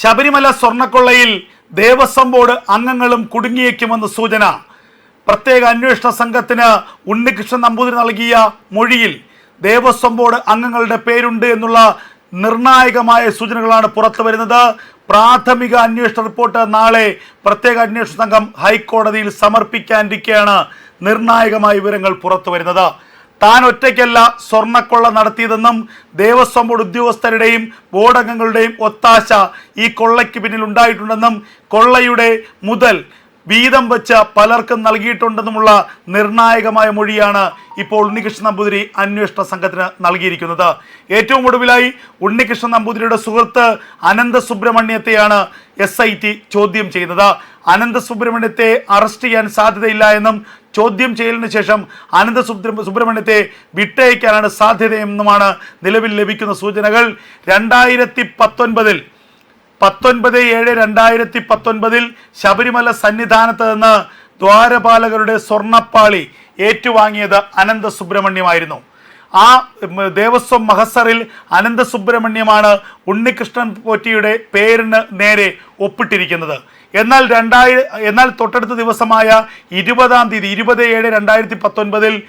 Sabarimala സ്വർണക്കൊള്ളയിൽ Devaswom board അംഗങ്ങളും കുടുങ്ങിയേക്കുമെന്ന് സൂചന. പ്രത്യേക അന്വേഷണ സംഘത്തിന് ഉണ്ണികൃഷ്ണൻ നമ്പൂതിരി നൽകിയ മൊഴിയിൽ ദേവസ്വം ബോർഡ് അംഗങ്ങളുടെ പേരുണ്ട് എന്നുള്ള നിർണായകമായ സൂചനകളാണ് പുറത്തു വരുന്നത്. പ്രാഥമിക അന്വേഷണ റിപ്പോർട്ട് നാളെ പ്രത്യേക അന്വേഷണ സംഘം ഹൈക്കോടതിയിൽ സമർപ്പിക്കാനിരിക്കെയാണ് നിർണായകമായ വിവരങ്ങൾ പുറത്തു വരുന്നത്. താൻ ഒറ്റയ്ക്കല്ല സ്വർണക്കൊള്ള നടത്തിയതെന്നും ദേവസ്വം ബോർഡ് ഉദ്യോഗസ്ഥരുടെയും ബോർഡ് അംഗങ്ങളുടെയും ഒത്താശ ഈ കൊള്ളയ്ക്ക് പിന്നിൽ ഉണ്ടായിട്ടുണ്ടെന്നും കൊള്ളയുടെ മുതൽ വീതം വെച്ച് പലർക്കും നൽകിയിട്ടുണ്ടെന്നുമുള്ള നിർണായകമായ മൊഴിയാണ് ഇപ്പോൾ ഉണ്ണികൃഷ്ണൻ നമ്പൂതിരി അന്വേഷണ സംഘത്തിന് നൽകിയിരിക്കുന്നത്. ഏറ്റവും ഒടുവിലായി ഉണ്ണികൃഷ്ണൻ നമ്പൂതിരിയുടെ സുഹൃത്ത് അനന്ത സുബ്രഹ്മണ്യത്തെയാണ് എസ് ചോദ്യം ചെയ്യുന്നത്. അനന്ത സുബ്രഹ്മണ്യത്തെ അറസ്റ്റ് ചെയ്യാൻ സാധ്യതയില്ല എന്നും ചോദ്യം ചെയ്യലിന് ശേഷം അനന്ത സുബ്ര സുബ്രഹ്മണ്യത്തെ വിട്ടയക്കാനാണ് സാധ്യതയെന്നുമാണ് നിലവിൽ ലഭിക്കുന്ന സൂചനകൾ. രണ്ടായിരത്തി പത്തൊൻപതിൽ പത്തൊൻപത് ഏഴ് രണ്ടായിരത്തി പത്തൊൻപതിൽ ശബരിമല സന്നിധാനത്ത് നിന്ന് ദ്വാരപാലകരുടെ സ്വർണപ്പാളി ഏറ്റുവാങ്ങിയത് അനന്ത സുബ്രഹ്മണ്യമായിരുന്നു ആ ദേവസ്വം മഹസറിൽ അനന്തസുബ്രഹ്മണ്യമാണ് ഉണ്ണികൃഷ്ണൻ പോറ്റിയുടെ പേരിന് നേരെ ഒപ്പിട്ടിരിക്കുന്നത്. എന്നാൽ രണ്ടായിര എന്നാൽ തൊട്ടടുത്ത ദിവസമായ ഇരുപതാം തീയതി ഇരുപത് ഏഴ് രണ്ടായിരത്തി പത്തൊൻപതിൽ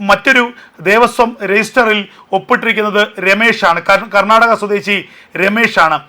മറ്റൊരു ദേവസ്വം രജിസ്റ്ററിൽ ഒപ്പിട്ടിരിക്കുന്നത് രമേശാണ്. കർ- കർണാടക സ്വദേശി രമേശാണ്.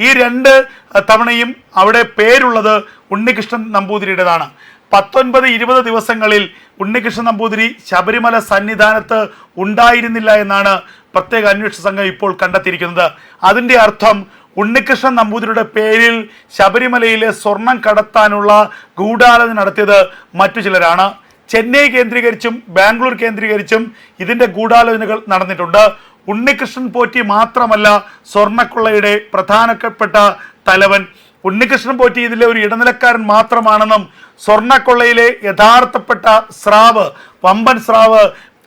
ഈ രണ്ട് തവണയും അവിടെ പേരുള്ളത് ഉണ്ണികൃഷ്ണൻ നമ്പൂതിരിയുടേതാണ്. പത്തൊൻപത് ഇരുപത് ദിവസങ്ങളിൽ ഉണ്ണികൃഷ്ണൻ നമ്പൂതിരി ശബരിമല സന്നിധാനത്ത് ഉണ്ടായിരുന്നില്ല എന്നാണ് പ്രത്യേക അന്വേഷണ സംഘം ഇപ്പോൾ കണ്ടെത്തിയിരിക്കുന്നത്. അതിന്റെ അർത്ഥം ഉണ്ണികൃഷ്ണൻ നമ്പൂതിരിയുടെ പേരിൽ ശബരിമലയിലെ സ്വർണം കടത്താനുള്ള ഗൂഢാലോചന നടത്തിയത് മറ്റു ചിലരാണ്. ചെന്നൈ കേന്ദ്രീകരിച്ചും ബാംഗ്ലൂർ കേന്ദ്രീകരിച്ചും ഇതിന്റെ ഗൂഢാലോചനകൾ നടന്നിട്ടുണ്ട്. ഉണ്ണികൃഷ്ണൻ പോറ്റി മാത്രമല്ല സ്വർണക്കൊള്ളയുടെ പ്രധാനപ്പെട്ട തലവൻ. ഉണ്ണികൃഷ്ണൻ പോറ്റി ഇതിലെ ഒരു ഇടനിലക്കാരൻ മാത്രമാണെന്നും സ്വർണക്കൊള്ളയിലെ യഥാർത്ഥപ്പെട്ട സ്രാവ് പമ്പൻ സ്രാവ്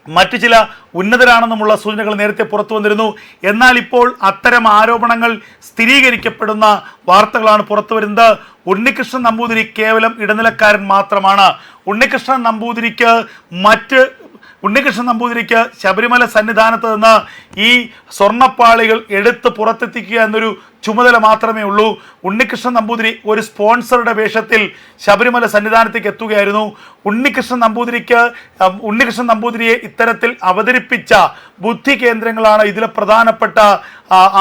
മറ്റു ചില ഉന്നതരാണെന്നുമുള്ള സൂചനകൾ നേരത്തെ പുറത്തു വന്നിരുന്നു. എന്നാൽ ഇപ്പോൾ അത്തരം ആരോപണങ്ങൾ സ്ഥിരീകരിക്കപ്പെടുന്ന വാർത്തകളാണ് പുറത്തു വരുന്നത്. ഉണ്ണികൃഷ്ണൻ നമ്പൂതിരി കേവലം ഇടനിലക്കാരൻ മാത്രമാണ്. ഉണ്ണികൃഷ്ണൻ നമ്പൂതിരിക്ക് മറ്റ് ഉണ്ണികൃഷ്ണൻ നമ്പൂതിരിക്ക് ശബരിമല സന്നിധാനത്ത് നിന്ന് ഈ സ്വർണപ്പാളികൾ എടുത്ത് പുറത്തെത്തിക്കുക എന്നൊരു ചുമതല മാത്രമേ ഉള്ളൂ. ഉണ്ണികൃഷ്ണൻ നമ്പൂതിരി ഒരു സ്പോൺസറുടെ വേഷത്തിൽ ശബരിമല സന്നിധാനത്തേക്ക് എത്തുകയായിരുന്നു. ഉണ്ണികൃഷ്ണൻ നമ്പൂതിരിക്ക് ഉണ്ണികൃഷ്ണൻ നമ്പൂതിരിയെ ഇത്തരത്തിൽ അവതരിപ്പിച്ച ബുദ്ധി കേന്ദ്രങ്ങളാണ് ഇതിലെ പ്രധാനപ്പെട്ട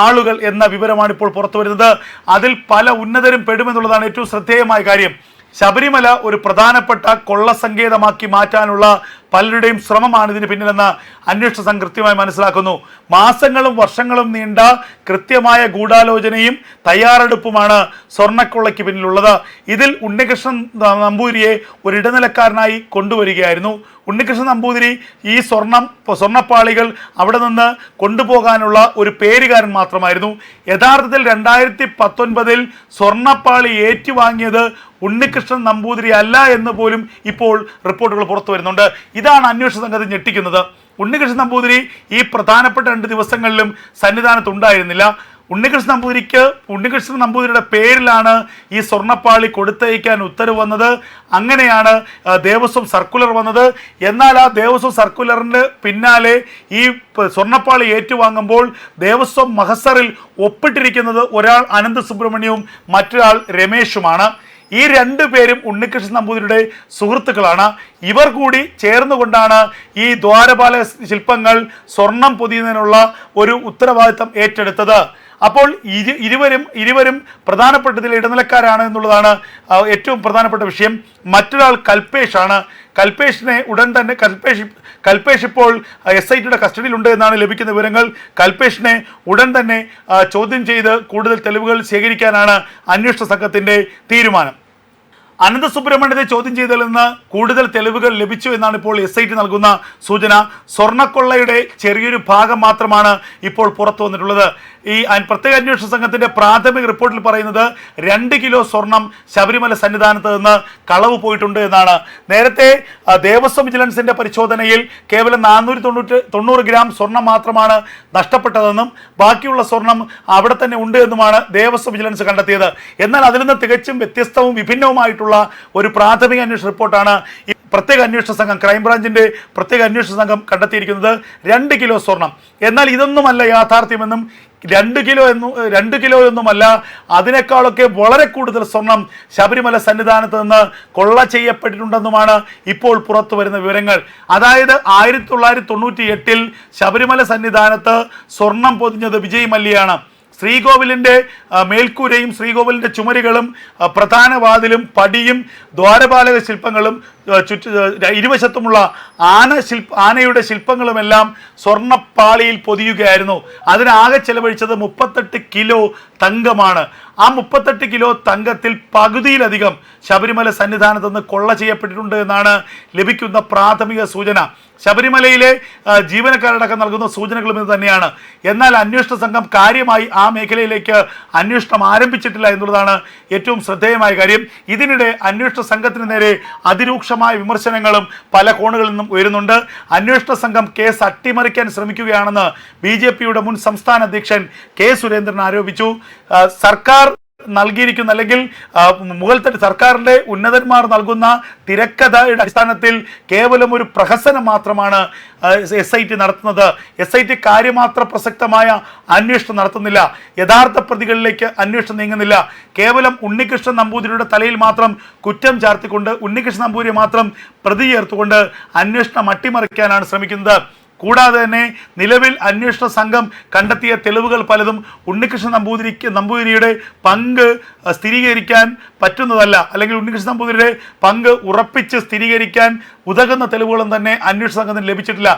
ആളുകൾ എന്ന വിവരമാണ് ഇപ്പോൾ പുറത്തു വരുന്നത്. അതിൽ പല ഉന്നതരും പെടുമെന്നുള്ളതാണ് ഏറ്റവും ശ്രദ്ധേയമായ കാര്യം. ശബരിമല ഒരു പ്രധാനപ്പെട്ട കൊള്ള സങ്കേതമാക്കി മാറ്റാനുള്ള പലരുടെയും ശ്രമമാണ് ഇതിന് പിന്നിലെന്ന് അന്വേഷണ സംഘം കൃത്യമായി മനസ്സിലാക്കുന്നു. മാസങ്ങളും വർഷങ്ങളും നീണ്ട കൃത്യമായ ഗൂഢാലോചനയും തയ്യാറെടുപ്പുമാണ് സ്വർണക്കൊള്ളയ്ക്ക് പിന്നിലുള്ളത്. ഇതിൽ ഉണ്ണികൃഷ്ണൻ നമ്പൂതിരിയെ ഒരു ഇടനിലക്കാരനായി കൊണ്ടുവരികയായിരുന്നു. ഉണ്ണികൃഷ്ണൻ നമ്പൂതിരി ഈ സ്വർണം സ്വർണപ്പാളികൾ അവിടെ നിന്ന് കൊണ്ടുപോകാനുള്ള ഒരു പേരുകാരൻ മാത്രമായിരുന്നു. യഥാർത്ഥത്തിൽ രണ്ടായിരത്തി പത്തൊൻപതിൽ സ്വർണപ്പാളി ഏറ്റുവാങ്ങിയത് ഉണ്ണികൃഷ്ണൻ നമ്പൂതിരി അല്ല എന്ന് പോലും ഇപ്പോൾ റിപ്പോർട്ടുകൾ പുറത്തു വരുന്നുണ്ട്. ഇതാണ് അന്വേഷണ സംഘത്തെ ഞെട്ടിക്കുന്നത്. ഉണ്ണികൃഷ്ണൻ നമ്പൂതിരി ഈ പ്രധാനപ്പെട്ട രണ്ട് ദിവസങ്ങളിലും സന്നിധാനത്ത് ഉണ്ടായിരുന്നില്ല ഉണ്ണികൃഷ്ണൻ നമ്പൂതിരിക്ക് ഉണ്ണികൃഷ്ണൻ നമ്പൂതിരിയുടെ പേരിലാണ് ഈ സ്വർണപ്പാളി കൊടുത്തയക്കാൻ ഉത്തരവ് വന്നത്. അങ്ങനെയാണ് ദേവസ്വം സർക്കുലർ വന്നത്. എന്നാൽ ആ ദേവസ്വം സർക്കുലറിന് പിന്നാലെ ഈ സ്വർണപ്പാളി ഏറ്റുവാങ്ങുമ്പോൾ ദേവസ്വം മഹസറിൽ ഒപ്പിട്ടിരിക്കുന്നത് ഒരാൾ അനന്ത സുബ്രഹ്മണ്യവും മറ്റൊരാൾ രമേശുമാണ്. ഈ രണ്ടു പേരും ഉണ്ണികൃഷ്ണൻ നമ്പൂതിരിയുടെ സുഹൃത്തുക്കളാണ്. ഇവർ കൂടി ചേർന്നുകൊണ്ടാണ് ഈ ദ്വാരപാല ശില്പങ്ങൾ സ്വർണം പൊതിയുന്നതിനുള്ള ഒരു ഉത്തരവാദിത്തം ഏറ്റെടുത്തത്. അപ്പോൾ ഇരു ഇരുവരും ഇരുവരും പ്രധാനപ്പെട്ടതിൽ ഇടനിലക്കാരാണ് എന്നുള്ളതാണ് ഏറ്റവും പ്രധാനപ്പെട്ട വിഷയം. മറ്റൊരാൾ കൽപേഷാണ്. കൽപേഷിനെ ഉടൻ തന്നെ കൽപേഷ് കൽപേഷ് ഇപ്പോൾ എസ് ഐ ടിയുടെ കസ്റ്റഡിയിലുണ്ട് എന്നാണ് ലഭിക്കുന്ന വിവരങ്ങൾ. കൽപേഷിനെ ഉടൻ തന്നെ ചോദ്യം ചെയ്ത് കൂടുതൽ തെളിവുകൾ ശേഖരിക്കാനാണ് അന്വേഷണ സംഘത്തിന്റെ തീരുമാനം. അനന്ത സുബ്രഹ്മണ്യത്തെ ചോദ്യം ചെയ്തതിൽ നിന്ന് കൂടുതൽ തെളിവുകൾ ലഭിച്ചു എന്നാണ് ഇപ്പോൾ എസ് ഐ ടി നൽകുന്ന സൂചന. സ്വർണക്കൊള്ളയുടെ ചെറിയൊരു ഭാഗം മാത്രമാണ് ഇപ്പോൾ പുറത്തു വന്നിട്ടുള്ളത്. ഈ പ്രത്യേക അന്വേഷണ സംഘത്തിന്റെ പ്രാഥമിക റിപ്പോർട്ടിൽ പറയുന്നത് രണ്ട് കിലോ സ്വർണം ശബരിമല സന്നിധാനത്ത് നിന്ന് കളവ് പോയിട്ടുണ്ട് എന്നാണ്. നേരത്തെ ദേവസ്വം വിജിലൻസിന്റെ പരിശോധനയിൽ കേവലം നാനൂറ്റി തൊണ്ണൂറ്റി തൊണ്ണൂറ് ഗ്രാം സ്വർണം മാത്രമാണ് നഷ്ടപ്പെട്ടതെന്നും ബാക്കിയുള്ള സ്വർണം അവിടെ തന്നെ ഉണ്ട് എന്നുമാണ് ദേവസ്വം വിജിലൻസ് കണ്ടെത്തിയത്. എന്നാൽ അതിൽ നിന്ന് തികച്ചും വ്യത്യസ്തവും വിഭിന്നവുമായിട്ടുള്ള ഒരു പ്രാഥമിക അന്വേഷണ റിപ്പോർട്ടാണ് പ്രത്യേക അന്വേഷണ സംഘം ക്രൈംബ്രാഞ്ചിന്റെ പ്രത്യേക അന്വേഷണ സംഘം കണ്ടെത്തിയിരിക്കുന്നത് രണ്ട് കിലോ സ്വർണം. എന്നാൽ ഇതൊന്നുമല്ല യാഥാർത്ഥ്യമെന്നും രണ്ട് കിലോ എന്നും രണ്ട് കിലോ എന്നുമല്ല അതിനേക്കാളൊക്കെ വളരെ കൂടുതൽ സ്വർണം ശബരിമല സന്നിധാനത്ത് നിന്ന് കൊള്ള ചെയ്യപ്പെട്ടിട്ടുണ്ടെന്നുമാണ് ഇപ്പോൾ പുറത്തു വരുന്ന വിവരങ്ങൾ. അതായത് ആയിരത്തി തൊള്ളായിരത്തി തൊണ്ണൂറ്റി എട്ടിൽ ശബരിമല സന്നിധാനത്ത് സ്വർണം പൊതിഞ്ഞത് വിജയ് മല്യയാണ് ശ്രീകോവിലിന്റെ മേൽക്കൂരയും ശ്രീകോവിലിന്റെ ചുമരുകളും പ്രധാന വാതിലും പടിയും ദ്വാരപാലക ശില്പങ്ങളും ചുറ്റു ഇരുവശത്തുമുള്ള ആന ശില്പ ആനയുടെ ശില്പങ്ങളുമെല്ലാം സ്വർണപ്പാളിയിൽ പൊതിയുകയായിരുന്നു. അതിനാകെ ചെലവഴിച്ചത് മുപ്പത്തെട്ട് കിലോ തങ്കമാണ്. ആ മുപ്പത്തെട്ട് കിലോ തങ്കത്തിൽ പകുതിയിലധികം ശബരിമല സന്നിധാനത്ത് നിന്ന് കൊള്ള ചെയ്യപ്പെട്ടിട്ടുണ്ട് എന്നാണ് ലഭിക്കുന്ന പ്രാഥമിക സൂചന. ശബരിമലയിലെ ജീവനക്കാരടക്കം നൽകുന്ന സൂചനകളും ഇത് തന്നെയാണ്. എന്നാൽ അന്വേഷണ സംഘം കാര്യമായി ആ മേഖലയിലേക്ക് അന്വേഷണം ആരംഭിച്ചിട്ടില്ല എന്നുള്ളതാണ് ഏറ്റവും ശ്രദ്ധേയമായ കാര്യം. ഇതിനിടെ അന്വേഷണ സംഘത്തിന് നേരെ അതിരൂക്ഷമായ വിമർശനങ്ങളും പല കോണുകളിൽ നിന്നും ഉയരുന്നുണ്ട്. അന്വേഷണ സംഘം കേസ് അട്ടിമറിക്കാൻ ശ്രമിക്കുകയാണെന്ന് ബി മുൻ സംസ്ഥാന അധ്യക്ഷൻ കെ സുരേന്ദ്രൻ ആരോപിച്ചു. സർക്കാർ നൽകിയിരിക്കുന്ന അല്ലെങ്കിൽ മുകൾത്തട്ട് സർക്കാരിന്റെ ഉന്നതന്മാർ നൽകുന്ന തിരക്കഥയുടെ അടിസ്ഥാനത്തിൽ കേവലം ഒരു പ്രഹസനം മാത്രമാണ് എസ് ഐ ടി നടത്തുന്നത്. എസ് ഐ ടി കാര്യമാത്ര പ്രസക്തമായ അന്വേഷണം നടത്തുന്നില്ല. യഥാർത്ഥ പ്രതികളിലേക്ക് അന്വേഷണം നീങ്ങുന്നില്ല. കേവലം ഉണ്ണികൃഷ്ണൻ നമ്പൂതിരിയുടെ തലയിൽ മാത്രം കുറ്റം ചാർത്തിക്കൊണ്ട് ഉണ്ണികൃഷ്ണൻ നമ്പൂതിരിയെ മാത്രം പ്രതി ചേർത്തുകൊണ്ട് അന്വേഷണം അട്ടിമറിക്കാനാണ് ശ്രമിക്കുന്നത്. കൂടാതെ തന്നെ നിലവിൽ അന്വേഷണ സംഘം കണ്ടെത്തിയ തെളിവുകൾ പലതും ഉണ്ണികൃഷ്ണൻ നമ്പൂതിരിക്ക് നമ്പൂതിരിയുടെ പങ്ക് സ്ഥിരീകരിക്കാൻ പറ്റുന്നതല്ല. അല്ലെങ്കിൽ ഉണ്ണികൃഷ്ണൻ നമ്പൂതിരിയുടെ പങ്ക് ഉറപ്പിച്ച് സ്ഥിരീകരിക്കാൻ ഉതകുന്ന തെളിവുകളും തന്നെ അന്വേഷണ സംഘത്തിന് ലഭിച്ചിട്ടില്ല.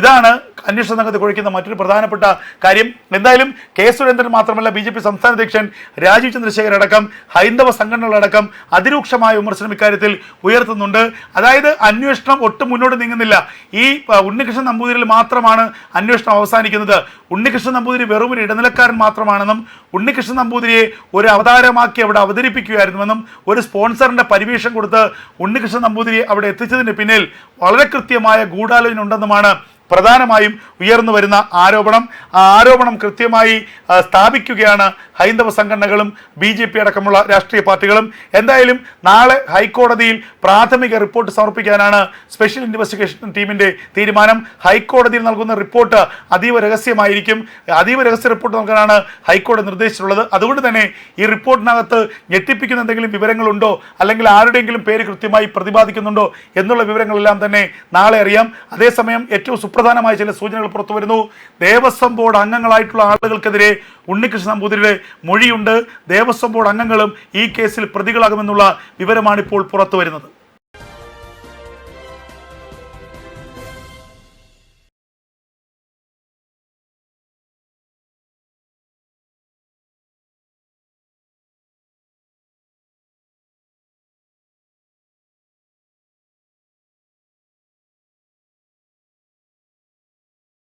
ഇതാണ് അന്വേഷണ സംഘത്തെ കുഴയ്ക്കുന്ന മറ്റൊരു പ്രധാനപ്പെട്ട കാര്യം. എന്തായാലും കെ സുരേന്ദ്രൻ മാത്രമല്ല ബി സംസ്ഥാന അധ്യക്ഷൻ രാജീവ് ചന്ദ്രശേഖർ അടക്കം ഹൈന്ദവ സംഘടനകളടക്കം അതിരൂക്ഷമായ വിമർശനം ഇക്കാര്യത്തിൽ ഉയർത്തുന്നുണ്ട്. അതായത് അന്വേഷണം ഒട്ടും മുന്നോട്ട് നീങ്ങുന്നില്ല. ഈ ഉണ്ണികൃഷ്ണൻ ഉണ്ണികൃഷ്ണൻ മാത്രമാണ് അന്വേഷണം അവസാനിക്കുന്നത്. ഉണ്ണികൃഷ്ണൻ നമ്പൂതിരി വെറും ഒരു ഇടനിലക്കാരൻ മാത്രമാണെന്നും ഉണ്ണികൃഷ്ണൻ നമ്പൂതിരിയെ ഒരു അവതാരമാക്കി അവിടെ അവതരിപ്പിക്കുകയായിരുന്നുവെന്നും ഒരു സ്പോൺസറിന്റെ പരിവേഷം കൊടുത്ത് ഉണ്ണികൃഷ്ണൻ നമ്പൂതിരി അവിടെ എത്തിച്ചതിന് പിന്നിൽ വളരെ കൃത്യമായ ഗൂഢാലോചന ഉണ്ടെന്നുമാണ് പ്രധാനമായും ഉയർന്നു വരുന്ന ആരോപണം. ആ ആരോപണം കൃത്യമായി സ്ഥാപിക്കുകയാണ് ഹൈന്ദവ സംഘടനകളും ബി ജെ പി അടക്കമുള്ള രാഷ്ട്രീയ പാർട്ടികളും. എന്തായാലും നാളെ ഹൈക്കോടതിയിൽ പ്രാഥമിക റിപ്പോർട്ട് സമർപ്പിക്കാനാണ് സ്പെഷ്യൽ ഇൻവെസ്റ്റിഗേഷൻ ടീമിന്റെ തീരുമാനം. ഹൈക്കോടതിയിൽ നൽകുന്ന റിപ്പോർട്ട് അതീവ രഹസ്യമായിരിക്കും. അതീവ രഹസ്യ റിപ്പോർട്ട് നൽകാനാണ് ഹൈക്കോടതി നിർദ്ദേശിച്ചിട്ടുള്ളത്. അതുകൊണ്ട് തന്നെ ഈ റിപ്പോർട്ടിനകത്ത് ഞെട്ടിപ്പിക്കുന്ന എന്തെങ്കിലും വിവരങ്ങളുണ്ടോ? അല്ലെങ്കിൽ ആരുടെയെങ്കിലും പേര് കൃത്യമായി പ്രതിപാദിക്കുന്നുണ്ടോ? എന്നുള്ള വിവരങ്ങളെല്ലാം തന്നെ നാളെ അറിയാം. അതേസമയം ഏറ്റവും സുപ്രധാനമായ ചില സൂചനകൾ പുറത്തു വരുന്നു. ദേവസ്വം ബോർഡ് അംഗങ്ങളായിട്ടുള്ള ആളുകൾക്കെതിരെ ഉണ്ണികൃഷ്ണൻ നമ്പൂതിരിയുടെ മൊഴിയുണ്ട്. ദേവസ്വം ബോർഡ് അംഗങ്ങളും ഈ കേസിൽ പ്രതികളാകുമെന്നുള്ള വിവരമാണ് ഇപ്പോൾ പുറത്തു വരുന്നത്.